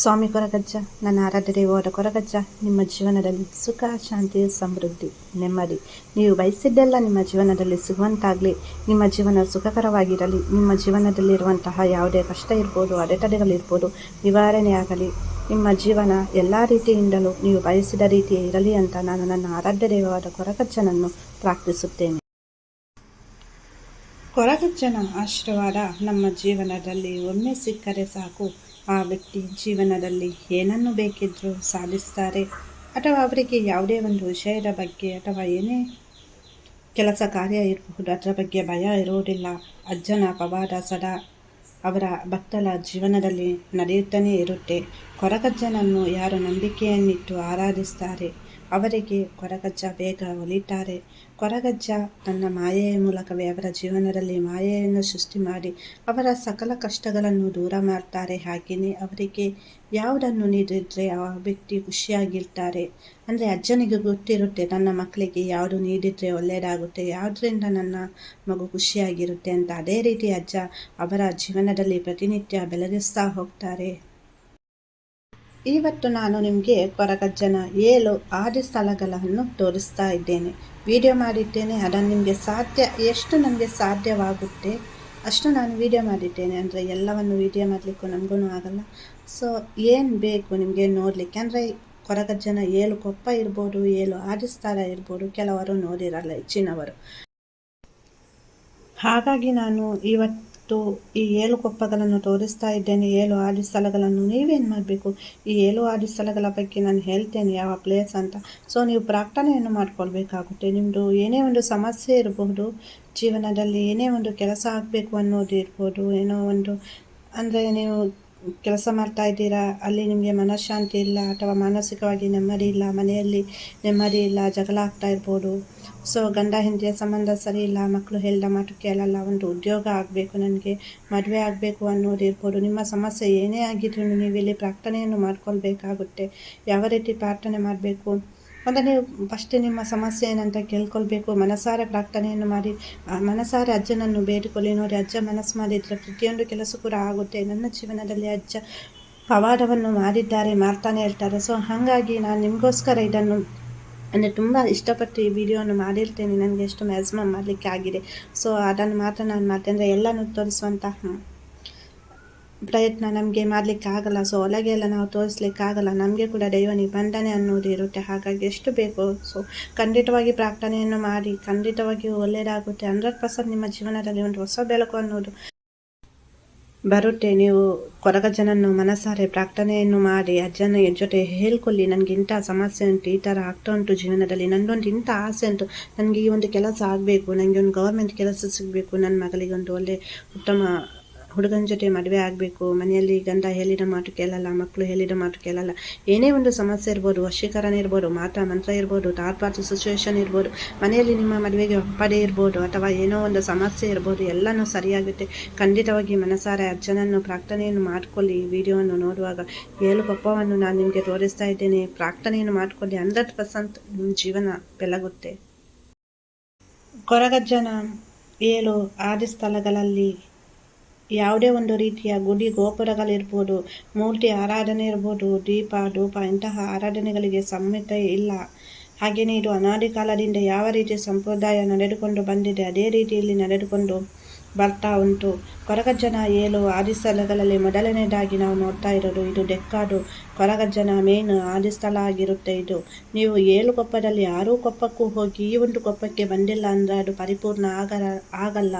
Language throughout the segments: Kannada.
ಸ್ವಾಮಿ ಕೊರಗಜ್ಜ, ನನ್ನ ಆರಾಧ್ಯ ದೇವರ ಕೊರಗಜ್ಜ, ನಿಮ್ಮ ಜೀವನದಲ್ಲಿ ಸುಖ, ಶಾಂತಿ, ಸಮೃದ್ಧಿ, ನೆಮ್ಮದಿ. ನೀವು ಬಯಸಿದ್ದೆಲ್ಲ ನಿಮ್ಮ ಜೀವನದಲ್ಲಿ ಸಿಗುವಂತಾಗಲಿ, ನಿಮ್ಮ ಜೀವನ ಸುಖಕರವಾಗಿರಲಿ, ನಿಮ್ಮ ಜೀವನದಲ್ಲಿರುವಂತಹ ಯಾವುದೇ ಕಷ್ಟ ಇರ್ಬೋದು ಅಡೆತಡೆಗಳಿರ್ಬೋದು ನಿವಾರಣೆಯಾಗಲಿ ನಿಮ್ಮ ಜೀವನ ಎಲ್ಲ ರೀತಿಯಿಂದಲೂ ನೀವು ಬಯಸಿದ ರೀತಿಯೇ ಇರಲಿ ಅಂತ ನಾನು ನನ್ನ ಆರಾಧ್ಯ ದೇವವಾದ ಕೊರಗಜ್ಜನನ್ನು ಪ್ರಾರ್ಥಿಸುತ್ತೇನೆ. ಕೊರಗಜ್ಜನ ಆಶೀರ್ವಾದ ನಮ್ಮ ಜೀವನದಲ್ಲಿ ಒಮ್ಮೆ ಸಿಕ್ಕರೆ ಸಾಕು. ಆ ವ್ಯಕ್ತಿ ಜೀವನದಲ್ಲಿ ಏನನ್ನು ಬೇಕಿದ್ದರೂ ಸಾಧಿಸ್ತಾರೆ ಅಥವಾ ಅವರಿಗೆ ಯಾವುದೇ ಒಂದು ವಿಷಯದ ಬಗ್ಗೆ ಅಥವಾ ಏನೇ ಕೆಲಸ ಕಾರ್ಯ ಇರಬಹುದು, ಅದರ ಬಗ್ಗೆ ಭಯ ಇರುವುದಿಲ್ಲ. ಅಜ್ಜನ ಪವಾಡ ಸದಾ ಅವರ ಭಕ್ತರ ಜೀವನದಲ್ಲಿ ನಡೆಯುತ್ತಲೇ ಇರುತ್ತೆ. ಕೊರಗಜ್ಜನನ್ನು ಯಾರು ನಂಬಿಕೆಯನ್ನಿಟ್ಟು ಆರಾಧಿಸ್ತಾರೆ? ಅವರಿಗೆ ಕೊರಗಜ್ಜ ಬೇಗ ಒಲಿತಾರೆ. ಕೊರಗಜ್ಜ ತನ್ನ ಮಾಯೆಯ ಮೂಲಕವೇ ಅವರ ಜೀವನದಲ್ಲಿ ಮಾಯೆಯನ್ನು ಸೃಷ್ಟಿ ಮಾಡಿ ಅವರ ಸಕಲ ಕಷ್ಟಗಳನ್ನು ದೂರ ಮಾಡ್ತಾರೆ. ಹಾಗೆಯೇ ಅವರಿಗೆ ಯಾವುದನ್ನು ನೀಡಿದರೆ ಆ ವ್ಯಕ್ತಿ ಖುಷಿಯಾಗಿರ್ತಾರೆ. ಅಂದರೆ ಅಜ್ಜನಿಗೆ ಗೊತ್ತಿರುತ್ತೆ, ನನ್ನ ಮಕ್ಕಳಿಗೆ ಯಾವುದು ನೀಡಿದರೆ ಒಳ್ಳೆಯದಾಗುತ್ತೆ, ಯಾವುದರಿಂದ ನನ್ನ ಮಗು ಖುಷಿಯಾಗಿರುತ್ತೆ ಅಂತ. ಅದೇ ರೀತಿ ಅಜ್ಜ ಅವರ ಜೀವನದಲ್ಲಿ ಪ್ರತಿನಿತ್ಯ ಬೆಳಗಿಸ್ತಾ ಹೋಗ್ತಾರೆ. ಇವತ್ತು ನಾನು ನಿಮಗೆ ಕೊರಗಜ್ಜನ ಏಳು ಆದಿ ಸ್ಥಳಗಳನ್ನು ತೋರಿಸ್ತಾ ಇದ್ದೇನೆ. ವಿಡಿಯೋ ಮಾಡಿದ್ದೇನೆ, ಅದನ್ನು ನಿಮಗೆ ಸಾಧ್ಯ, ಎಷ್ಟು ನನಗೆ ಸಾಧ್ಯವಾಗುತ್ತೆ ಅಷ್ಟು ನಾನು ವಿಡಿಯೋ ಮಾಡಿದ್ದೇನೆ. ಅಂದರೆ ಎಲ್ಲವನ್ನು ವಿಡಿಯೋ ಮಾಡಲಿಕ್ಕೂ ನಮಗೂ ಆಗಲ್ಲ. ಸೊ ಏನು ಬೇಕು ನಿಮಗೆ ನೋಡಲಿಕ್ಕೆ? ಅಂದರೆ ಕೊರಗಜ್ಜನ ಏಳು ಕೊಪ್ಪ ಇರ್ಬೋದು, ಏಳು ಆದಿಸ್ಥಳ ಇರ್ಬೋದು, ಕೆಲವರು ನೋಡಿರಲ್ಲ, ಹೆಚ್ಚಿನವರು. ಹಾಗಾಗಿ ನಾನು ಇವತ್ತು ಮತ್ತು ಈ ಏಳು ಕೊಪ್ಪಗಳನ್ನು ತೋರಿಸ್ತಾ ಇದ್ದೇನೆ, ಏಳು ಆದಿ ಸ್ಥಳಗಳನ್ನು. ನೀವೇನು ಮಾಡಬೇಕು? ಈ ಏಳು ಆದಿ ಸ್ಥಳಗಳ ಬಗ್ಗೆ ನಾನು ಹೇಳ್ತೇನೆ, ಯಾವ ಪ್ಲೇಸ್ ಅಂತ. ಸೊ ನೀವು ಪ್ರಾರ್ಥನೆಯನ್ನು ಮಾಡ್ಕೊಳ್ಬೇಕಾಗುತ್ತೆ. ನಿಮ್ಮದು ಏನೇ ಒಂದು ಸಮಸ್ಯೆ ಇರಬಹುದು ಜೀವನದಲ್ಲಿ ಏನೇ ಒಂದು ಕೆಲಸ ಆಗಬೇಕು ಅನ್ನೋದು ಇರ್ಬೋದು, ಏನೋ ಒಂದು, ಅಂದರೆ ನೀವು ಕೆಲಸ ಮಾಡ್ತಾ ಇದ್ದೀರಾ? ಅಲ್ಲಿ ನಿಮಗೆ ಮನಃಶಾಂತಿ ಇಲ್ಲ ಅಥವಾ ಮಾನಸಿಕವಾಗಿ ನೆಮ್ಮದಿ ಇಲ್ಲ, ಮನೆಯಲ್ಲಿ ನೆಮ್ಮದಿ ಇಲ್ಲ, ಜಗಳ ಆಗ್ತಾ ಇರ್ಬೋದು. ಸೊ ಗಂಡ ಹಿಂದಿಯ ಸಂಬಂಧ ಸರಿ ಇಲ್ಲ ಮಕ್ಕಳು ಹೇಳಿದ ಮಾತು ಕೇಳಲ್ಲ, ಒಂದು ಉದ್ಯೋಗ ಆಗಬೇಕು ನನಗೆ, ಮದುವೆ ಆಗಬೇಕು ಅನ್ನೋದು ಇರ್ಬೋದು. ನಿಮ್ಮ ಸಮಸ್ಯೆ ಏನೇ ಆಗಿದ್ರೂ ನೀವು ಇಲ್ಲಿ ಪ್ರಾರ್ಥನೆಯನ್ನು ಮಾಡ್ಕೊಳ್ಬೇಕಾಗುತ್ತೆ. ಯಾವ ರೀತಿ ಪ್ರಾರ್ಥನೆ ಮಾಡಬೇಕು? ಅಂದರೆ ನೀವು ಫಸ್ಟ್ ನಿಮ್ಮ ಸಮಸ್ಯೆ ಏನಂತ ಕೇಳ್ಕೊಳ್ಬೇಕು. ಮನಸಾರ ಪ್ರಾರ್ಥನೆಯನ್ನು ಮಾಡಿ. ಮನಸಾರ ಅಜ್ಜನನ್ನು ಬೇಡಿಕೊಳ್ಳಿ ನೋಡಿ. ಅಜ್ಜ ಮನಸ್ಸು ಮಾಡಿದರೆ ಪ್ರತಿಯೊಂದು ಕೆಲಸ ಕೂಡ ಆಗುತ್ತೆ. ನನ್ನ ಜೀವನದಲ್ಲಿ ಅಜ್ಜ ಪವಾಡವನ್ನು ಮಾಡಿದ್ದಾರೆ ಮಾಡ್ತಾನೆ ಇರ್ತಾರೆ ಸೊ ಹಾಗಾಗಿ ನಾನು ನಿಮಗೋಸ್ಕರ ಇದನ್ನು ಅಂದರೆ ತುಂಬ ಇಷ್ಟಪಟ್ಟು ಈ ವಿಡಿಯೋನು ಮಾಡಿರ್ತೇನೆ. ನನಗೆ ಎಷ್ಟು ಮ್ಯಾಕ್ಸಿಮಮ್ ಮಾಡಲಿಕ್ಕೆ ಆಗಿದೆ. ಸೊ ಅದನ್ನು ಮಾತ್ರ ನಾನು ಮಾಡ್ತೇನೆ. ಅಂದರೆ ಎಲ್ಲನೂ ತೋರಿಸುವಂತಹ ಪ್ರಯತ್ನ ನಮಗೆ ಮಾಡಲಿಕ್ಕೆ ಆಗಲ್ಲ ಸೊ ಒಳಗೆಲ್ಲ ನಾವು ತೋರಿಸ್ಲಿಕ್ಕಾಗಲ್ಲ. ನಮಗೆ ಕೂಡ ದೈವ ನಿಬಂಧನೆ ಅನ್ನೋದು ಇರುತ್ತೆ. ಹಾಗಾಗಿ ಎಷ್ಟು ಬೇಕೋ? ಸೊ ಖಂಡಿತವಾಗಿ ಪ್ರಾರ್ಥನೆಯನ್ನು ಮಾಡಿ, ಖಂಡಿತವಾಗಿಯೂ ಒಳ್ಳೆಯದಾಗುತ್ತೆ. ಹಂಡ್ರೆಡ್ ಪರ್ಸೆಂಟ್ ನಿಮ್ಮ ಜೀವನದಲ್ಲಿ ಒಂದು ಹೊಸ ಬೆಳಕು ಅನ್ನೋದು ಬರುತ್ತೆ. ನೀವು ಕೊರಗಜ್ಜನನ್ನು ಮನಸಾರೆ ಪ್ರಾರ್ಥನೆಯನ್ನು ಮಾಡಿ, ಅಜ್ಜನ ಜೊತೆ ಹೇಳ್ಕೊಳ್ಳಿ. ನನಗೆ ಇಂಥ ಸಮಸ್ಯೆ ಉಂಟು, ಈ ಥರ ಆಗ್ತಾ ಉಂಟು ಜೀವನದಲ್ಲಿ. ನನ್ನೊಂದು ಇಂಥ ಆಸೆ ಉಂಟು. ನನಗೆ ಈ ಒಂದು ಕೆಲಸ ಆಗಬೇಕು. ನನಗೆ ಒಂದು ಗೌರ್ಮೆಂಟ್ ಕೆಲಸ ಸಿಗಬೇಕು. ನನ್ನ ಮಗಳಿಗೆ ಒಂದು ಒಳ್ಳೆ ಉತ್ತಮ ಹುಡುಗನ ಜೊತೆ ಮದುವೆ ಆಗಬೇಕು, ಮನೆಯಲ್ಲಿ ಗಂಡ ಹೇಳಿದ ಮಾತು ಕೇಳಲ್ಲ ಮಕ್ಕಳು ಹೇಳಿದ ಮಾತು ಕೇಳಲ್ಲ. ಏನೇ ಒಂದು ಸಮಸ್ಯೆ ಇರ್ಬೋದು, ವಶೀಕರಣ ಇರ್ಬೋದು, ಮಾತ್ರ ಮಂತ್ರ ಇರ್ಬೋದು ತಾತ್ಪಾತ ಸಿಚುವೇಶನ್ ಇರ್ಬೋದು, ಮನೆಯಲ್ಲಿ ನಿಮ್ಮ ಮದುವೆಗೆ ಒಪ್ಪದೆ ಇರ್ಬೋದು, ಅಥವಾ ಏನೋ ಒಂದು ಸಮಸ್ಯೆ ಇರ್ಬೋದು, ಎಲ್ಲನೂ ಸರಿಯಾಗುತ್ತೆ. ಖಂಡಿತವಾಗಿ ಮನಸಾರೆ ಅಜ್ಜನನ್ನು ಪ್ರಾರ್ಥನೆಯನ್ನು ಮಾಡಿಕೊಳ್ಳಿ. ಈ ವಿಡಿಯೋವನ್ನು ನೋಡುವಾಗ ಏಳು ಪಪ್ಪವನ್ನು ನಾನು ನಿಮಗೆ ತೋರಿಸ್ತಾ ಇದ್ದೇನೆ. ಪ್ರಾರ್ಥನೆಯನ್ನು ಮಾಡಿಕೊಳ್ಳಿ. ಹಂಡ್ರೆಡ್ ಪರ್ಸೆಂಟ್ ನಿಮ್ಮ ಜೀವನ ಬೆಳಗುತ್ತೆ. ಕೊರಗಜ್ಜನ ಏಳು ಆದಿ ಸ್ಥಳಗಳಲ್ಲಿ ಯಾವುದೇ ಒಂದು ರೀತಿಯ ಗುಡಿ ಗೋಪುರಗಳಿರ್ಬೋದು, ಮೂರ್ತಿ ಆರಾಧನೆ ಇರ್ಬೋದು, ದೀಪ, ಧೂಪ ಇಂತಹ ಆರಾಧನೆಗಳಿಗೆ ಸಮ್ಮಿತ ಇಲ್ಲ. ಹಾಗೆಯೇ ಇದು ಅನಾದಿ ಕಾಲದಿಂದ ಯಾವ ರೀತಿ ಸಂಪ್ರದಾಯ ನಡೆದುಕೊಂಡು ಬಂದಿದೆ, ಅದೇ ರೀತಿಯಲ್ಲಿ ನಡೆದುಕೊಂಡು ಬರ್ತಾ ಉಂಟು. ಕೊರಗಜ್ಜನ ಏಳು ಆದಿಸ್ಥಳಗಳಲ್ಲಿ ಮೊದಲನೇದಾಗಿ ನಾವು ನೋಡ್ತಾ ಇರೋದು ಇದು ಡೆಕ್ಕಾಡು. ಕೊರಗಜ್ಜನ ಮೇನ್ ಆದಿಸ್ಥಳ ಆಗಿರುತ್ತೆ ಇದು. ನೀವು ಏಳು ಕೊಪ್ಪದಲ್ಲಿ ಆರೂ ಕೊಪ್ಪಕ್ಕೂ ಹೋಗಿ ಈ ಒಂದು ಕೊಪ್ಪಕ್ಕೆ ಬಂದಿಲ್ಲ ಅಂದರೆ ಅದು ಪರಿಪೂರ್ಣ ಆಗಲ್ಲ. ಆಗಲ್ಲ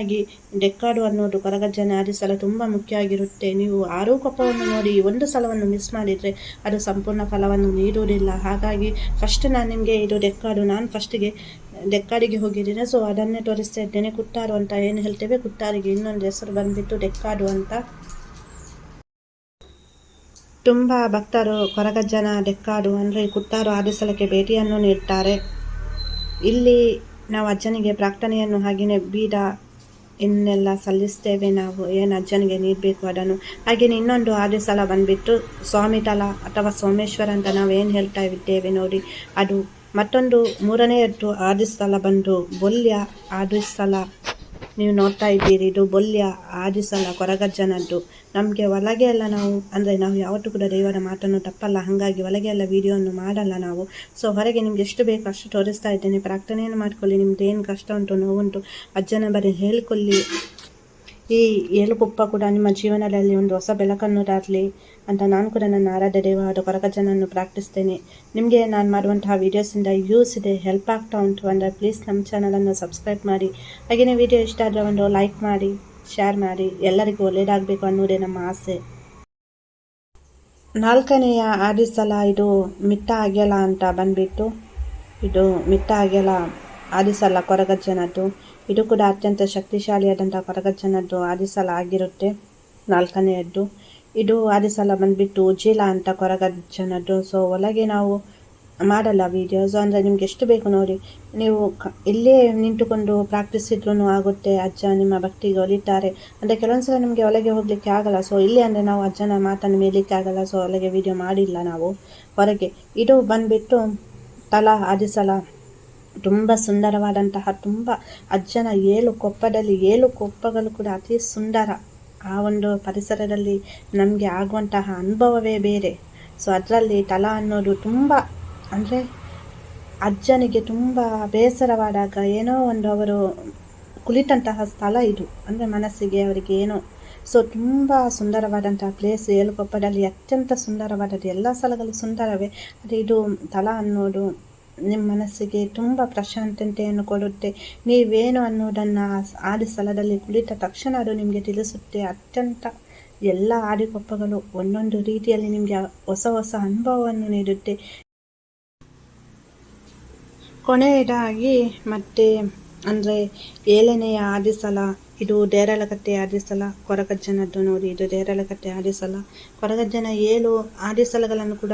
ಆಗಿ ಡೆಕ್ಕಾಡು ಅನ್ನೋದು ಕೊರಗಜ್ಜನ ಆದಿಸ್ಥಳ ತುಂಬ ಮುಖ್ಯ ಆಗಿರುತ್ತೆ. ನೀವು ಆರು ಕೊಪ್ಪವನ್ನು ನೋಡಿ ಒಂದು ಸ್ಥಳವನ್ನು ಮಿಸ್ ಮಾಡಿದರೆ ಅದು ಸಂಪೂರ್ಣ ಫಲವನ್ನು ನೀಡುವುದಿಲ್ಲ. ಹಾಗಾಗಿ ಫಸ್ಟ್ ನಾನು ನಿಮಗೆ ಇದು ಡೆಕ್ಕಾಡು. ನಾನು ಫಸ್ಟಿಗೆ ಡೆಕ್ಕಾಡಿಗೆ ಹೋಗಿದ್ದೀನಿ. ಸೊ ಅದನ್ನೇ ತೋರಿಸ್ತಾ ಇದ್ದೇನೆ. ಕುಟ್ಟಾರು ಅಂತ ಏನು ಹೇಳ್ತೇವೆ? ಕುಟ್ಟಾರಿಗೆ ಇನ್ನೊಂದು ಹೆಸರು ಬಂದ್ಬಿಟ್ಟು ಡೆಕ್ಕಾಡು ಅಂತ. ತುಂಬ ಭಕ್ತರು ಕೊರಗಜ್ಜನ ಡೆಕ್ಕಾಡು ಅಂದರೆ ಕುಟ್ಟಾರು ಆದಿಸಲಕ್ಕೆ ಭೇಟಿಯನ್ನು ನೀಡ್ತಾರೆ. ಇಲ್ಲಿ ನಾವು ಅಜ್ಜನಿಗೆ ಪ್ರಾರ್ಥನೆಯನ್ನು ಹಾಗೆಯೇ ಬೀಡ ಇನ್ನೆಲ್ಲ ಸಲ್ಲಿಸ್ತೇವೆ. ನಾವು ಏನು ಅಜ್ಜನಿಗೆ ನೀಡಬೇಕು ಅದನ್ನು. ಹಾಗೆಯೇ ಇನ್ನೊಂದು ಆದಿ ಸಲ ಬಂದುಬಿಟ್ಟು ಸ್ವಾಮಿತಲ ಅಥವಾ ಸೋಮೇಶ್ವರ ಅಂತ ನಾವು ಏನು ಹೇಳ್ತಾ ಇದ್ದೇವೆ ನೋಡಿ. ಅದು ಮತ್ತೊಂದು ಮೂರನೆಯದ್ದು ಆದಿ ಸ್ಥಳ ಬಂದು ಬೊಲ್ಯ ಆದಿ ಸ್ಥಳ ನೀವು ನೋಡ್ತಾ ಇದ್ದೀರಿ, ಇದು ಬೊಲ್ಯ ಆದಿಸಲ ಕೊರಗಜ್ಜನದ್ದು. ನಮಗೆ ಒಳಗೆ ಎಲ್ಲ ನಾವು, ಅಂದರೆ ನಾವು ಯಾವತ್ತೂ ಕೂಡ ದೇವರ ಮಾತನ್ನು ತಪ್ಪಲ್ಲ, ಹಾಗಾಗಿ ಒಳಗೆ ಎಲ್ಲ ವಿಡಿಯೋವನ್ನು ಮಾಡಲ್ಲ ನಾವು. ಸೊ ಹೊರಗೆ ನಿಮ್ಗೆ ಎಷ್ಟು ಬೇಕು ಅಷ್ಟು ತೋರಿಸ್ತಾ ಇದ್ದೇನೆ. ಪ್ರಾರ್ಥನೆಯನ್ನು ಮಾಡ್ಕೊಳ್ಳಿ, ನಿಮ್ದು ಏನು ಕಷ್ಟ ಉಂಟು, ನೋವುಂಟು, ಅಜ್ಜನ ಬರೀ ಹೇಳ್ಕೊಳ್ಳಿ. ಈ ಏಳುಕೊಪ್ಪ ಕೂಡ ನಿಮ್ಮ ಜೀವನದಲ್ಲಿ ಒಂದು ಹೊಸ ಬೆಳಕನ್ನು ತರಲಿ ಅಂತ ನಾನು ಕೂಡ ನನ್ನ ಆರಾಧ್ಯ ದೇವರಾದ ಕೊರಗಜ್ಜನನ್ನು ಪ್ರಾರ್ಥಿಸ್ತೇನೆ. ನಿಮಗೆ ನಾನು ಮಾಡುವಂತಹ ವೀಡಿಯೋಸಿಂದ ಯೂಸ್ ಇದೆ ಹೆಲ್ಪ್ ಆಗ್ತಾ ಉಂಟು ಅಂದರೆ ಪ್ಲೀಸ್ ನಮ್ಮ ಚಾನಲನ್ನು ಸಬ್ಸ್ಕ್ರೈಬ್ ಮಾಡಿ. ಹಾಗೆಯೇ ವಿಡಿಯೋ ಇಷ್ಟ ಆದರೆ ಒಂದು ಲೈಕ್ ಮಾಡಿ ಶೇರ್ ಮಾಡಿ, ಎಲ್ಲರಿಗೂ ಒಳ್ಳೆಯದಾಗಬೇಕು ಅನ್ನೋದೇ ನಮ್ಮ ಆಸೆ. ನಾಲ್ಕನೆಯ ಆದಿಸಲ ಇದು ಮಿಟ್ಟ ಆಗ್ಯಲ್ಲ ಅಂತ ಬಂದ್ಬಿಟ್ಟು, ಇದು ಮಿಟ್ಟ ಆಗ್ಯಲ ಆದಿಸಲ ಕೊರಗಜ್ಜನದ್ದು. ಇದು ಕೂಡ ಅತ್ಯಂತ ಶಕ್ತಿಶಾಲಿಯಾದಂಥ ಕೊರಗಜ್ಜನದ್ದು. ಆದಿಸಲ ಆಗಿರುತ್ತೆ. ನಾಲ್ಕನೆಯದ್ದು. ಇದು ಆದಿಸಲ ಬಂದುಬಿಟ್ಟು ಉಜ್ಜಿಲ ಅಂತ ಕೊರಗಜ್ಜನದ್ದು. ಸೊ ಒಳಗೆ ನಾವು ಮಾಡಲ್ಲ ವೀಡಿಯೋಸ್ ಅಂದರೆ ನಿಮ್ಗೆ ಎಷ್ಟು ಬೇಕು ನೋಡಿ. ನೀವು ಇಲ್ಲೇ ನಿಂತುಕೊಂಡು ಪ್ರಾಕ್ಟೀಸಿದ್ರೂ ಆಗುತ್ತೆ. ಅಜ್ಜ ನಿಮ್ಮ ಭಕ್ತಿಗೆ ಒಲಿತಾರೆ. ಅಂದರೆ ಕೆಲವೊಂದು ಸಲ ನಿಮಗೆ ಒಳಗೆ ಹೋಗಲಿಕ್ಕೆ ಆಗಲ್ಲ. ಸೊ ಇಲ್ಲಿ ಅಂದರೆ ನಾವು ಅಜ್ಜನ ಮಾತನ್ನು ಮೇಲಿಕ್ಕೆ ಆಗಲ್ಲ. ಸೊ ಒಳಗೆ ವೀಡಿಯೋ ಮಾಡಿಲ್ಲ ನಾವು. ಹೊರಗೆ. ಇದು ಬಂದುಬಿಟ್ಟು ತಲಾ ಆದಿಸಲ ತುಂಬ ಸುಂದರವಾದಂತಹ, ತುಂಬ ಅಜ್ಜನ ಏಳು ಕೊಪ್ಪದಲ್ಲಿ ಏಳು ಕೊಪ್ಪಗಳು ಕೂಡ ಅತಿ ಸುಂದರ. ಆ ಒಂದು ಪರಿಸರದಲ್ಲಿ ನಮಗೆ ಆಗುವಂತಹ ಅನುಭವವೇ ಬೇರೆ. ಸೊ ಅದರಲ್ಲಿ ತಲಾ ಅನ್ನೋದು ತುಂಬ, ಅಂದರೆ ಅಜ್ಜನಿಗೆ ತುಂಬ ಬೇಸರವಾದಾಗ ಏನೋ ಒಂದು ಅವರು ಕುಳಿತಂತಹ ಸ್ಥಳ ಇದು. ಅಂದರೆ ಮನಸ್ಸಿಗೆ ಅವರಿಗೆ ಏನೋ ಸೊ ತುಂಬ ಸುಂದರವಾದಂತಹ ಪ್ಲೇಸ್ ಏಳುಕೊಪ್ಪದಲ್ಲಿ ಅತ್ಯಂತ ಸುಂದರವಾದದ್ದು ಎಲ್ಲ ಸ್ಥಳಗಳು ಸುಂದರವೇ. ಅದು ಇದು ತಲಾ ಅನ್ನೋದು ನಿಮ್ಮ ಮನಸ್ಸಿಗೆ ತುಂಬ ಪ್ರಶಾಂತತೆಯನ್ನು ಕೊಡುತ್ತೆ ನೀವೇನು ಅನ್ನೋದನ್ನು ಆದಿ ಸ್ಥಳದಲ್ಲಿ ಕುಳಿತ ತಕ್ಷಣ ಅದು ನಿಮಗೆ ತಿಳಿಸುತ್ತೆ. ಅತ್ಯಂತ ಎಲ್ಲ ಆಡಿಕೊಪ್ಪಗಳು ಒಂದೊಂದು ರೀತಿಯಲ್ಲಿ ನಿಮಗೆ ಹೊಸ ಹೊಸ ಅನುಭವವನ್ನು ನೀಡುತ್ತೆ. ಕೊನೆಯದಾಗಿ ಮತ್ತೆ ಅಂದರೆ ಏಳನೆಯ ಆದಿಸಲ, ಇದು ದೇರಲಕಟ್ಟೆ ಆದಿಸಲ, ಕೊರಗಜ್ಜನದ್ದು ನೋಡಿ, ಇದು ದೇರಲಕಟ್ಟೆ ಆದಿಸಲ. ಕೊರಗಜ್ಜನ ಏಳು ಆದಿಸಲಗಳನ್ನು ಕೂಡ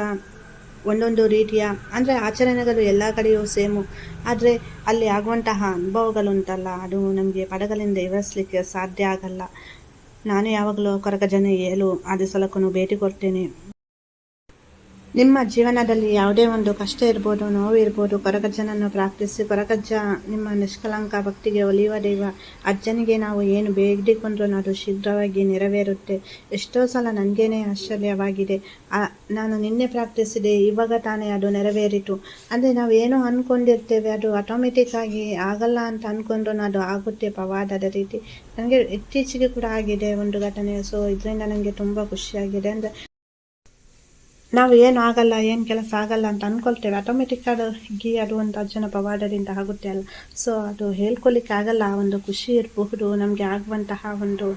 ಒಂದೊಂದು ರೀತಿಯ, ಅಂದರೆ ಆಚರಣೆಗಳು ಎಲ್ಲ ಕಡೆಯೂ ಸೇಮು. ಆದರೆ ಅಲ್ಲಿ ಆಗುವಂತಹ ಅನುಭವಗಳುಂಟಲ್ಲ, ಅದು ನಮಗೆ ಪಡಗಲಿಂದ ವಿವರಿಸಲಿಕ್ಕೆ ಸಾಧ್ಯ ಆಗಲ್ಲ. ನಾನು ಯಾವಾಗಲೂ ಕೊರಗಜ್ಜನ ಏಳು, ಆದಿಸಲಕ್ಕೂ ಭೇಟಿ ಕೊಡ್ತೇನೆ. ನಿಮ್ಮ ಜೀವನದಲ್ಲಿ ಯಾವುದೇ ಒಂದು ಕಷ್ಟ ಇರ್ಬೋದು, ನೋವು ಇರ್ಬೋದು, ಕೊರಗಜ್ಜನನ್ನು ಪ್ರಾರ್ಥಿಸಿ, ಕೊರಗಜ್ಜ ನಿಮ್ಮ ನಿಷ್ಕಲಂಕ ಭಕ್ತಿಗೆ ಒಲಿಯುವ ದೈವ, ಅಜ್ಜನಿಗೆ ನಾವು ಏನು ಬೇಡಿಕೊಂಡ್ರೂ ಅದು ಶೀಘ್ರವಾಗಿ ನೆರವೇರುತ್ತೆ. ಎಷ್ಟೋ ಸಲ ನನಗೇನೆ ಆಶ್ಚರ್ಯವಾಗಿದೆ. ನಾನು ನಿನ್ನೆ ಪ್ರಾರ್ಥಿಸಿದೆ, ಇವಾಗ ತಾನೇ ಅದು ನೆರವೇರಿತು. ಅಂದರೆ ನಾವು ಏನು ಅಂದ್ಕೊಂಡಿರ್ತೇವೆ ಅದು ಆಟೋಮೆಟಿಕ್ ಆಗಿ ಆಗಲ್ಲ ಅಂತ ಅಂದ್ಕೊಂಡ್ರೂ ಅದು ಆಗುತ್ತೆ ಪವಾದದ ರೀತಿ. ನನಗೆ ಇತ್ತೀಚೆಗೆ ಕೂಡ ಆಗಿದೆ ಒಂದು ಘಟನೆ. ಸೊ ಇದರಿಂದ ನನಗೆ ತುಂಬ ಖುಷಿಯಾಗಿದೆ. ಅಂದರೆ ನಾವು ಏನು ಆಗಲ್ಲ, ಏನು ಕೆಲಸ ಆಗಲ್ಲ ಅಂತ ಅಂದ್ಕೊಳ್ತೇವೆ ಆಟೋಮೆಟಿಕ್ ಅದು ಗಿ ಅದು ಒಂದು ಅಜ್ಜನ ಪವಾಡದಿಂದ ಆಗುತ್ತೆ ಅಲ್ಲ. ಸೊ ಅದು ಹೇಳ್ಕೊಲಿಕ್ಕೆ ಆಗಲ್ಲ, ಒಂದು ಖುಷಿ ಇರಬಹುದು, ನಮಗೆ ಆಗುವಂತಹ ಒಂದು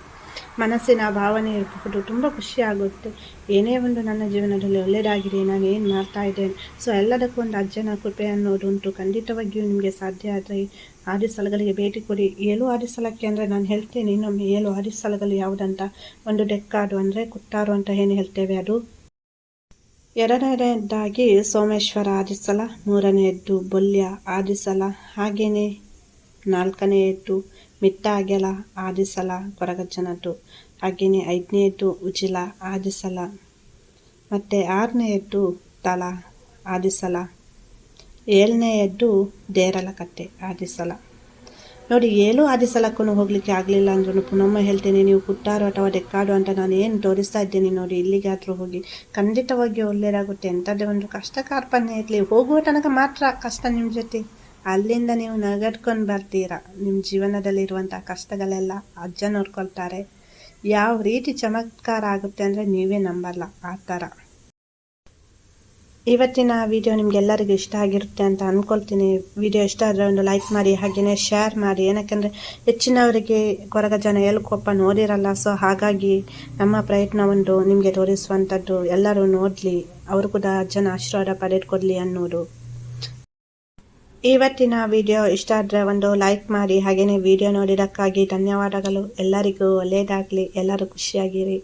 ಮನಸ್ಸಿನ ಭಾವನೆ ಇರಬಹುದು, ತುಂಬ ಖುಷಿ ಆಗುತ್ತೆ. ಏನೇ ಒಂದು ನನ್ನ ಜೀವನದಲ್ಲಿ ಒಳ್ಳೆಯದಾಗಿದೆ ನಾನು ಏನು ಮಾಡ್ತಾ ಇದ್ದೇನೆ ಸೊ ಎಲ್ಲದಕ್ಕೂ ಒಂದು ಅಜ್ಜನ ಕೃಪೆ ಅನ್ನೋದು ಉಂಟು. ಖಂಡಿತವಾಗಿಯೂ ನಿಮಗೆ ಸಾಧ್ಯ ಆದರೆ ಆದಿ ಸ್ಥಳಗಳಿಗೆ ಭೇಟಿ ಕೊಡಿ. ಏಳು ಆದಿ ಸ್ಥಳಕ್ಕೆ ಅಂದರೆ ನಾನು ಹೇಳ್ತೇನೆ, ಇನ್ನೊಮ್ಮೆ ಏಳು ಆದಿ ಸ್ಥಳಗಳು ಯಾವುದಂತ. ಒಂದು ಡೆಕ್ಕಾಡು ಅಂದರೆ ಕುಟ್ಟಾರು ಅಂತ ಏನು ಹೇಳ್ತೇವೆ ಅದು? ಎರಡನೆಯದಾಗಿ ಸೋಮೇಶ್ವರ ಆದಿಸಲ ಮೂರನೆಯದ್ದು ಬೊಲ್ಯ ಆದಿಸಲ ಹಾಗೆಯೇ ನಾಲ್ಕನೆಯದ್ದು ಮಿತ್ತಾಗೆಲ ಆದಿಸಲ ಕೊರಗಜ್ಜನದ್ದು. ಹಾಗೆಯೇ ಐದನೆಯದ್ದು ಉಜಿಲ ಆದಿಸಲ ಮತ್ತು ಆರನೆಯದ್ದು ತಲ ಆದಿಸಲ ಏಳನೆಯದ್ದು ದೇರಲಕಟ್ಟೆ ಆದಿಸಲ ನೋಡಿ, ಏನೂ ಆದಿ ಸಲಕ್ಕೂ ಹೋಗಲಿಕ್ಕೆ ಆಗಲಿಲ್ಲ ಅಂದ್ರೂ ಪುನೊಮ್ಮೆ ಹೇಳ್ತೇನೆ, ನೀವು ಪುಟ್ಟಾರು ಅಥವಾ ಡೆಕ್ಕಾಡು ಅಂತ ನಾನು ಏನು ತೋರಿಸ್ತಾ ಇದ್ದೀನಿ ನೋಡಿ, ಇಲ್ಲಿಗಾದರೂ ಹೋಗಿ. ಖಂಡಿತವಾಗಿ ಒಳ್ಳೆಯದಾಗುತ್ತೆ. ಎಂಥದ್ದೇ ಒಂದು ಕಷ್ಟ ಕಾರ್ಪಣ್ಯ ಇರಲಿ, ಹೋಗುವ ತನಕ ಮಾತ್ರ ಕಷ್ಟ ನಿಮ್ಮ ಜೊತೆ. ಅಲ್ಲಿಂದ ನೀವು ನಗಡ್ಕೊಂಡು ಬರ್ತೀರಾ. ನಿಮ್ಮ ಜೀವನದಲ್ಲಿರುವಂಥ ಕಷ್ಟಗಳೆಲ್ಲ ಅಜ್ಜ ನೋಡ್ಕೊಳ್ತಾರೆ. ಯಾವ ರೀತಿ ಚಮತ್ಕಾರ ಆಗುತ್ತೆ ಅಂದರೆ ನೀವೇ ನಂಬಲ್ಲ, ಆ ಥರ. ಇವತ್ತಿನ ವಿಡಿಯೋ ನಿಮಗೆಲ್ಲರಿಗೂ ಇಷ್ಟ ಆಗಿರುತ್ತೆ ಅಂತ ಅಂದ್ಕೊಳ್ತೀನಿ ವಿಡಿಯೋ ಇಷ್ಟ ಆದರೆ ಒಂದು ಲೈಕ್ ಮಾಡಿ ಹಾಗೆಯೇ ಶೇರ್ ಮಾಡಿ. ಏನಕ್ಕೆಂದರೆ ಹೆಚ್ಚಿನವರಿಗೆ ಕೊರಗ ಜನ ಎಲ್ಕೊಪ್ಪ ನೋಡಿರಲ್ಲ. ಸೊ ಹಾಗಾಗಿ ನಮ್ಮ ಪ್ರಯತ್ನ ಒಂದು ನಿಮಗೆ ತೋರಿಸುವಂಥದ್ದು ಎಲ್ಲರೂ ನೋಡಲಿ. ಅವರು ಕೂಡ ಜನ ಆಶೀರ್ವಾದ ಪಡೆದುಕೊಡ್ಲಿ ಅನ್ನೋದು. ಇವತ್ತಿನ ವಿಡಿಯೋ ಇಷ್ಟ ಆದರೆ ಒಂದು ಲೈಕ್ ಮಾಡಿ ಹಾಗೆಯೇ ವಿಡಿಯೋ ನೋಡಿದ್ದಕ್ಕಾಗಿ ಧನ್ಯವಾದಗಳು. ಎಲ್ಲರಿಗೂ ಒಳ್ಳೆಯದಾಗಲಿ ಎಲ್ಲರೂ ಖುಷಿಯಾಗಿರಿ.